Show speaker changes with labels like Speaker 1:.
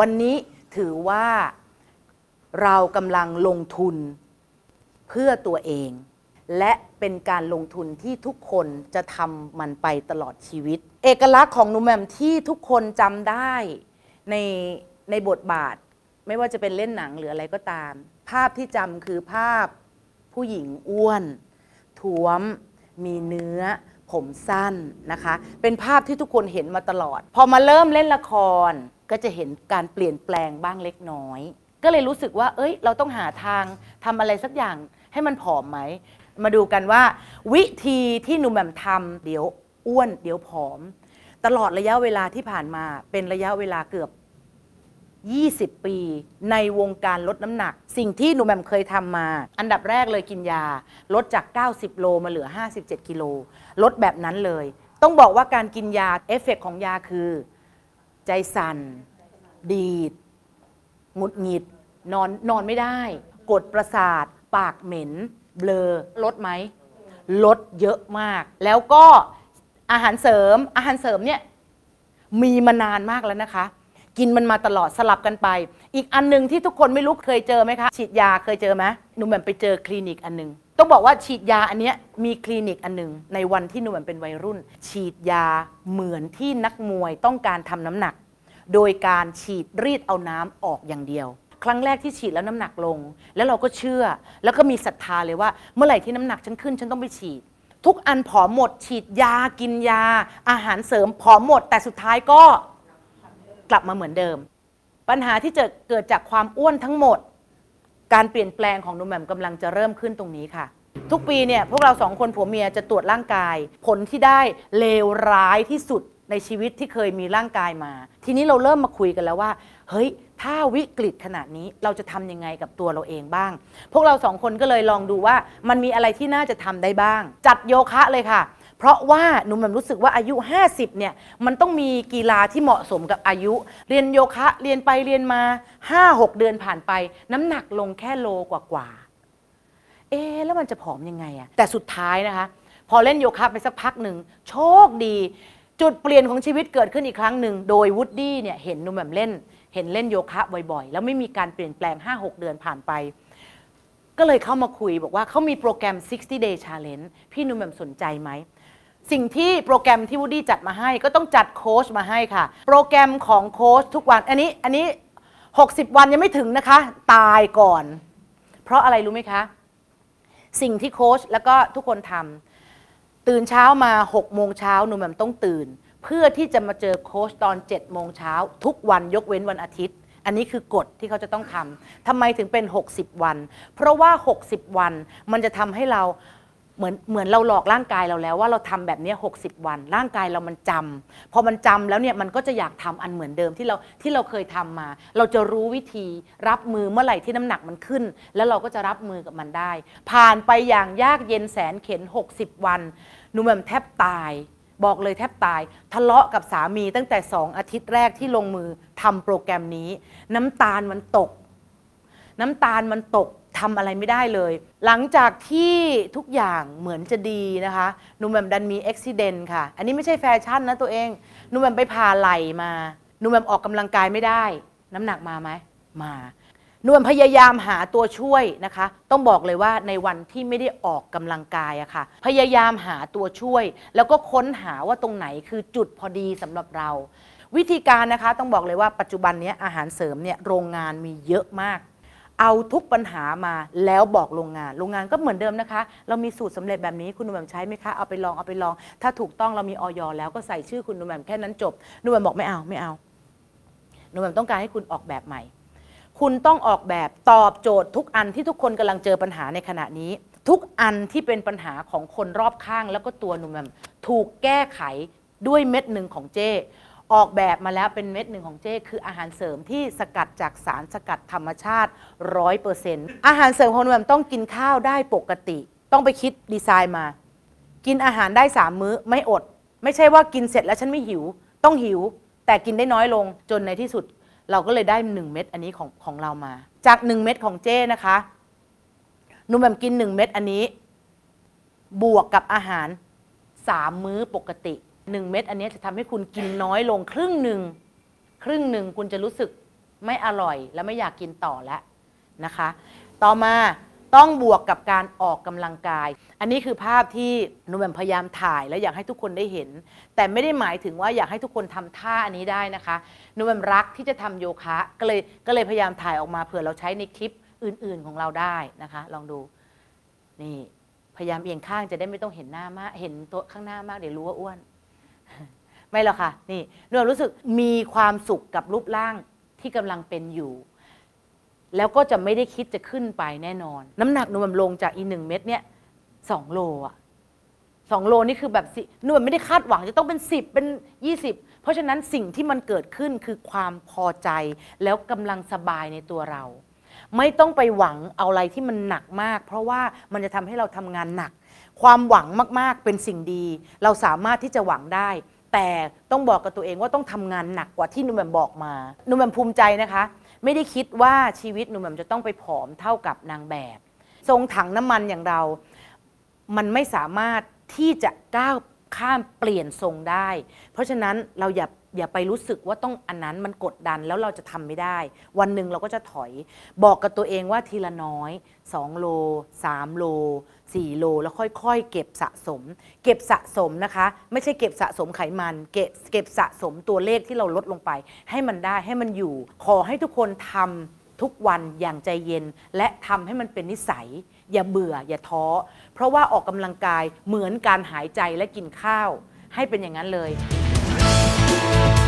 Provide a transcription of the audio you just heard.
Speaker 1: วันนี้ถือว่าเรากำลังลงทุนเพื่อตัวเอง และเป็นการลงทุนที่ทุกคนจะทำมันไปตลอดชีวิต เอกลักษณ์ของหนูแหม่มที่ทุกคนจำได้ในในบทบาท ไม่ว่าจะเป็นเล่นหนังหรืออะไรก็ตาม ภาพที่จำคือภาพผู้หญิงอ้วนท้วม มีเนื้อ ผมสั้นนะคะ เป็นภาพที่ทุกคนเห็นมาตลอด พอมาเริ่มเล่นละคร ก็จะเห็นการเปลี่ยนแปลงบ้างเล็กน้อย ก็เลยรู้สึกว่า เอ้ย เราต้องหาทางทำอะไรสักอย่างให้มันผอมไหม มาดูกันว่า วิธีที่หนุ่มแหม่มทำเดี๋ยวอ้วน เดี๋ยวผอม ตลอดระยะเวลาที่ผ่านมาเป็นระยะเวลาเกือบ 20 ปี ในวงการลดน้ำหนัก สิ่งที่หนูแหม่มเคยทำมา อันดับแรกเลยกินยา ลดจาก 90 โลมาเหลือ 57 กิโล ลดแบบนั้นเลย ต้องบอกว่าการกินยาเอฟเฟกต์ของยาคือ ใจสั่น ดีดหงุดหงิด นอนนอนไม่ได้ กดประสาท ปากเหม็น เบลอลดไหม ลดเยอะมาก แล้วก็อาหารเสริม อาหารเสริมเนี่ยมีมานานมากแล้วนะคะ กินมันมาตลอดสลับกันไป อีกอันหนึ่งที่ทุกคนไม่รู้เคยเจอไหมคะ ฉีดยาเคยเจอไหมหนูแหม่มไปเจอคลินิกอันหนึงต้องบอกว่าฉีดยาอันเนี้ยมีคลินิกอันหนึงในวันที่หนูแหม่มเป็นวัยรุ่น ฉีดยาเหมือนที่นักมวยต้องการทำน้ำหนัก โดยการฉีดรีดเอาน้ำออกอย่างเดียว ครั้งแรกที่ฉีดแล้วน้ำหนักลง แล้วเราก็เชื่อ แล้วก็มีศรัทธาเลยว่า เมื่อไหร่ที่น้ำหนักฉันขึ้นฉันต้องไปฉีด ทุกอันผอมหมด ฉีดยากินยา อาหารเสริมผอมหมด แต่สุดท้ายก็กลับมาเหมือนเดิม ปัญหาที่จะเกิดจากความอ้วนทั้งหมด การเปลี่ยนแปลงของหนุ่มแหม่มกำลังจะเริ่มขึ้นตรงนี้ค่ะทุกปีเนี่ยพวกเราสองคนผัวเมียจะตรวจร่างกาย ผลที่ได้เลวร้ายที่สุด ในชีวิตที่เคยมีร่างกายมา ทีนี้เราเริ่มมาคุยกันแล้วว่า เฮ้ย ถ้าวิกฤตขนาดนี้เราจะทำยังไงกับตัวเราเองบ้าง พวกเราสองคนก็เลยลองดูว่ามันมีอะไรที่น่าจะทำได้บ้าง จัดโยคะเลยค่ะ เพราะว่าหนุ่มแหม่มรู้สึกว่าอายุ 50 เนี่ย มันต้องมีกีฬาที่เหมาะสมกับอายุ เรียนโยคะเรียนไปเรียนมา 5-6 เดือนผ่านไป น้ำหนักลงแค่โลกว่าๆเอ๊ะแล้วมันจะผอมยังไงอะแต่สุดท้ายนะคะ พอเล่นโยคะไปสักพักหนึ่งโชคดี จุดเปลี่ยนของชีวิตเกิดขึ้นอีกครั้งหนึ่ง โดยวูดดี้เนี่ยเห็นหนุ่มแหม่มเล่น เห็นเล่นโยคะบ่อยๆ แล้วไม่มีการเปลี่ยนแปลง 5-6 เดือนผ่านไป ก็เลยเข้ามาคุยบอกว่าเขามีโปรแกรม 60 day challenge พี่หนุ่มแหม่มสนใจไหม สิ่งที่โปรแกรมที่วูดดี้จัดมาให้ ก็ต้องจัดโค้ชมาให้ค่ะ โปรแกรมของโค้ชทุกวัน อันนี้อันนี้ 60 วันยังไม่ถึงนะคะ ตายก่อน เพราะอะไรรู้ไหมคะ สิ่งที่โค้ชแล้วก็ทุกคนทำ ตื่นเช้ามา6โมงเช้าหนูแหม่มต้องตื่น เพื่อที่จะมาเจอโค้ชตอน7โมงเช้าทุกวันยกเว้นวันอาทิตย์ อันนี้คือกฎที่เขาจะต้องทำทำไมถึงเป็น 60 วัน เพราะว่า 60 วันมันจะทำให้เรา เหมือนเหมือนเราหลอกร่างกายเราแล้วว่าเราทำแบบนี้60 วัน ร่างกายเรามันจำพอมันจำแล้วเนี่ยมันก็จะอยากทำอันเหมือนเดิมที่เราที่เราเคยทำมา เราจะรู้วิธีรับมือเมื่อไหร่ที่น้ำหนักมันขึ้น แล้วเราก็จะรับมือกับมันได้ ผ่านไปอย่างยากเย็นแสนเข็น 60 วันหนูแหม่มแทบตาย บอกเลยแทบตาย ทะเลาะกับสามีตั้งแต่2อาทิตย์แรกที่ลงมือทำโปรแกรมนี้ น้ำตาลมันตก น้ำตาลมันตก ทำอะไรไม่ได้เลย หลังจากที่ทุกอย่างเหมือนจะดีนะคะหนุ่มแหม่มดันมีอุบิเหตุค่ะ อันนี้ไม่ใช่แฟชั่นนะตัวเองหนุ่มแหม่มไปผ่าไหลมาหนุ่มแหม่มออกกำลังกายไม่ได้ น้ำหนักมาไหมมาหนุ่มแหม่มพยายามหาตัวช่วยนะคะ ต้องบอกเลยว่าในวันที่ไม่ได้ออกกำลังกายอะค่ะ พยายามหาตัวช่วย แล้วก็ค้นหาว่าตรงไหนคือจุดพอดีสำหรับเรา วิธีการนะคะต้องบอกเลยว่าปัจจุบันเนี้ยอาหารเสริมเนี่ยโรงงานมีเยอะมาก เอาทุกปัญหามาแล้วบอกโรงงาน โรงงานก็เหมือนเดิมนะคะ เรามีสูตรสำเร็จแบบนี้คุณหนุ่มแหม่มใช้ไหมคะ เอาไปลองเอาไปลอง ถ้าถูกต้องเรามีออยแล้วก็ใส่ชื่อคุณหนุ่มแหม่มแค่นั้นจบหนุ่มแหม่มบอกไม่เอาไม่เอาหนุ่มแหม่มต้องการให้คุณออกแบบใหม่ คุณต้องออกแบบตอบโจทย์ทุกอันที่ทุกคนกำลังเจอปัญหาในขณะนี้ ทุกอันที่เป็นปัญหาของคนรอบข้างแล้วก็ตัวหนุ่มแหม่มถูกแก้ไขด้วยเม็ดหนึ่งของเจ้ ออกแบบมาแล้วเป็นเม็ดหนึ่งของเจ้คืออาหารเสริมที่สกัดจากสารสกัดธรรมชาติ 100%อาหารเสริมของหนุ่มแหม่มต้องกินข้าวได้ปกติ ต้องไปคิดดีไซน์มา กินอาหารได้3มื้อไม่อด ไม่ใช่ว่ากินเสร็จแล้วฉันไม่หิว ต้องหิว แต่กินได้น้อยลงจนในที่สุด เราก็เลยได้ 1 เม็ดอันนี้ของของเรามา จาก 1 เม็ดของเจ้นะคะหนุ่มแหม่มกิน 1 เม็ดอันนี้ บวกกับอาหาร3มื้อปกติ 1 เม็ดอันนี้จะทำให้คุณกินน้อยลงครึ่งหนึ่งครึ่งหนึ่งคุณจะรู้สึกไม่อร่อยแล้วไม่อยากกินต่อแล้วนะคะ ต่อมาต้องบวกกับการออกกำลังกาย อันนี้คือภาพที่หนูแหม่มพยายามถ่ายแล้วอยากให้ทุกคนได้เห็น แต่ไม่ได้หมายถึงว่าอยากให้ทุกคนทำท่าอันนี้ได้นะคะหนูแหม่มรักที่จะทำโยคะก็เลยก็เลยพยายามถ่ายออกมาเผื่อเราใช้ในคลิปอื่น ๆของเราได้นะคะ ลองดูนี่พยายามเอียงข้างจะได้ไม่ต้องเห็นหน้ามาก เห็นตัวข้างหน้ามากเดี๋ยวรู้ว่าอ้วน ไม่หรอกค่ะนี่หนูรู้สึกมีความสุขกับรูปร่างที่กำลังเป็นอยู่ แล้วก็จะไม่ได้คิดจะขึ้นไปแน่นอน น้ำหนักหนูมันลงจากอีหนึ่งเม็ดเนี่ยสองโลอะสองโลนี่คือแบบสิหนูแบบไม่ได้คาดหวังจะต้องเป็นสิบเป็นยี่สิบเพราะฉะนั้นสิ่งที่มันเกิดขึ้นคือความพอใจ แล้วกำลังสบายในตัวเรา ไม่ต้องไปหวังเอาอะไรที่มันหนักมาก เพราะว่ามันจะทำให้เราทำงานหนัก ความหวังมากๆเป็นสิ่งดี เราสามารถที่จะหวังได้ แต่ต้องบอกกับตัวเองว่าต้องทำงานหนักกว่าที่นุ่มแหม่มบอกมานุ่มแหม่มภูมิใจนะคะ ไม่ได้คิดว่าชีวิตนุ่มแหม่มจะต้องไปผอมเท่ากับนางแบบ ทรงถังน้ำมันอย่างเรา มันไม่สามารถที่จะก้าวข้ามเปลี่ยนทรงได้ เพราะฉะนั้นเราอย่า อย่าไปรู้สึกว่าต้องอันนั้นมันกดดันแล้วเราจะทำไม่ได้ วันหนึ่งเราก็จะถอย บอกกับตัวเองว่าทีละน้อย 2 โล 3 โล 4 โล แล้วค่อยๆ เก็บสะสม เก็บสะสมนะคะ ไม่ใช่เก็บสะสมไขมันเก็บเก็บสะสมตัวเลขที่เราลดลงไป ให้มันได้ให้มันอยู่ ขอให้ทุกคนทำทุกวันอย่างใจเย็น และทำให้มันเป็นนิสัย อย่าเบื่ออย่าท้อ เพราะว่าออกกำลังกายเหมือนการหายใจและกินข้าว ให้เป็นอย่างนั้นเลย you